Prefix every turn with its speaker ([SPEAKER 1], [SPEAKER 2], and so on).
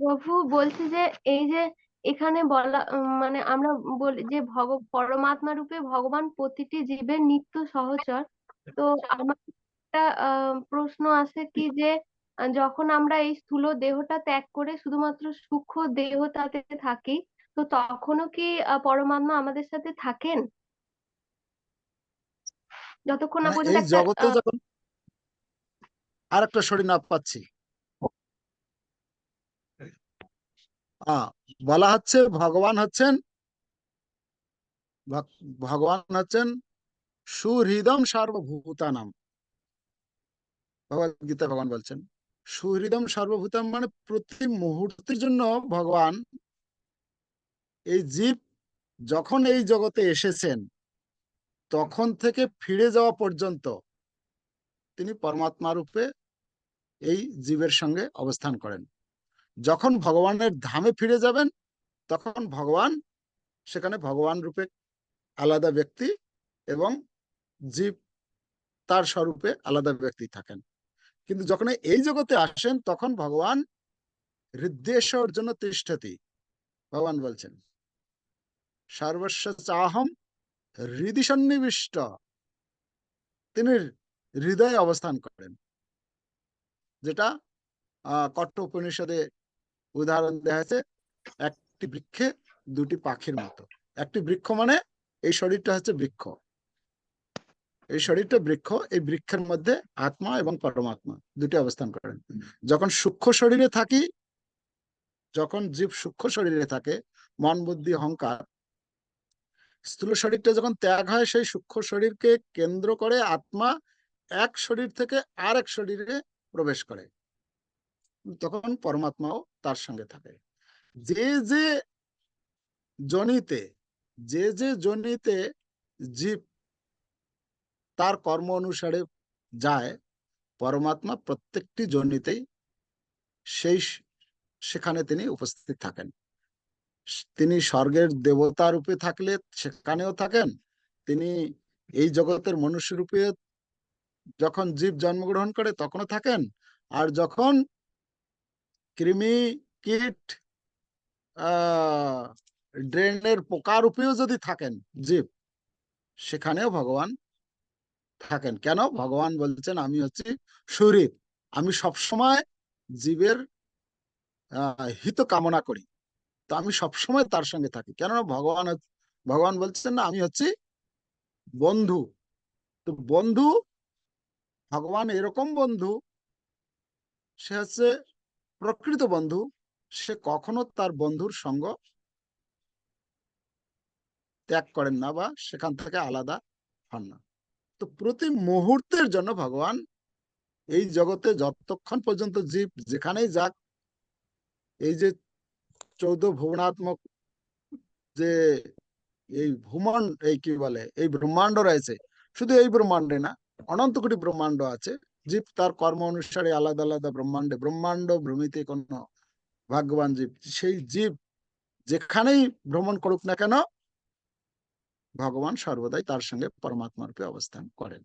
[SPEAKER 1] প্রভু বলছি যে এই যে এখানে বলা উম, মানে আমরা বলি যে ভগ পরমাত্মা রূপে ভগবান প্রতিটি জীবের নিত্য সহচর। তো আমার একটা আহ, প্রশ্ন আছে কি যে আহ, যখন আমরা এই স্থূল দেহটা ত্যাগ করে শুধুমাত্র সূক্ষ্ম দেহটাতে থাকি তো তখনও কি আহ, পরমাত্মা আমাদের সাথে থাকেন? যতক্ষণ না
[SPEAKER 2] মানে
[SPEAKER 1] পর্যন্ত
[SPEAKER 2] এই
[SPEAKER 1] একটা
[SPEAKER 2] জগতে
[SPEAKER 1] আহ,
[SPEAKER 2] যখন আর একটা শরীর না পাচ্ছি। বলা হচ্ছে ভগবান হচ্ছেন ভগবান হচ্ছেন সুহৃদম সর্বভূতানাম। গীতা ভগবান বলছেন, সুহৃদম সর্বভূতাম মানে প্রতি মুহূর্তের জন্য ভগবান এই জীব যখন এই জগতে এসেছেন, তখন থেকে ফিরে যাওয়া পর্যন্ত তিনি পরমাত্মা রূপে এই জীবের সঙ্গে অবস্থান করেন। যখন ভগবানের ধামে ফিরে যাবেন, তখন ভগবান, সেখানে ভগবান রূপে আলাদা ব্যক্তি এবং জীব তার স্বরূপে আলাদা ব্যক্তি থাকেন। কিন্তু যখন এই জগতে আসেন, তখন ভগবান হৃদ্দেশ্বর জন্য তিষ্ঠতি। ভগবান বলছেন সর্বস্ব চাহম হৃদি সন্নিবিষ্ট। তিনি হৃদয়ে অবস্থান করেন। যেটা কট্ট উপনিষদে উদাহরণ দেওয়া হয়েছে, একটি বৃক্ষে দুটি পাখির মতো। একটি বৃক্ষ মানে এই শরীরটা হচ্ছে বৃক্ষ। এই শরীরটা বৃক্ষ, এই বৃক্ষের মধ্যে আত্মা এবং পরমাত্মা দুটি অবস্থান করেন যখন সূক্ষ্ম শরীরে থাকি, যখন জীব সূক্ষ্ম শরীরে থাকে, মন বুদ্ধি, অহংকার, স্থূল শরীরটা যখন ত্যাগ হয়, সেই সূক্ষ্ম শরীরকে কেন্দ্র করে আত্মা এক শরীর থেকে আর এক শরীরে প্রবেশ করে। তখন পরমাত্মাও তার সঙ্গে থাকে। যে যে জনিতে, যে যে জনিতে জীব তার কর্ম অনুসারে যায়, পরমাত্মা প্রত্যেকটি জনিতেই সেই সেখানে তিনি উপস্থিত থাকেন। তিনি স্বর্গের দেবতা রূপে থাকলে সেখানেও থাকেন। তিনি এই জগতের মনুষ্য রূপে যখন জীব জন্মগ্রহণ করে তখনও থাকেন? আর যখন কৃমি কীট ড্রেনের পোকার রূপেও যদি থাকেন জীব, সেখানেও ভগবান থাকেন। কেন? ভগবান বলছেন, আমি হচ্ছি শরীর আমি সবসময় জীবের হিত কামনা করি। তো আমি সবসময় তার সঙ্গে থাকি। কেননা ভগবান ভগবান বলছেন না, আমি হচ্ছি বন্ধু। তো বন্ধু ভগবান এরকম বন্ধু, সে হচ্ছে প্রকৃত বন্ধু, সে কখনো তার বন্ধুর সঙ্গ ত্যাগ করেন না বা সেখান থেকে আলাদা হন না। তো প্রতি মুহূর্তের জন্য ভগবান এই জগতে যতক্ষণ পর্যন্ত জীব যেখানেই যাক, এই যে চৌদ্দ ভুবনাত্মক যে এই ভূমন এই কি বলে, এই ব্রহ্মাণ্ড রয়েছে, শুধু এই ব্রহ্মাণ্ডে না অনন্ত কোটি ব্রহ্মাণ্ড আছে, জীব তার কর্ম অনুসারে আলাদা আলাদা ব্রহ্মাণ্ডে, ব্রহ্মাণ্ড ভ্রমিতে কোন ভাগ্যবান জীব, সেই জীব যেখানেই ভ্রমণ করুক না কেন, ভগবান সর্বদাই তার সঙ্গে পরমাত্মারূপে অবস্থান করেন।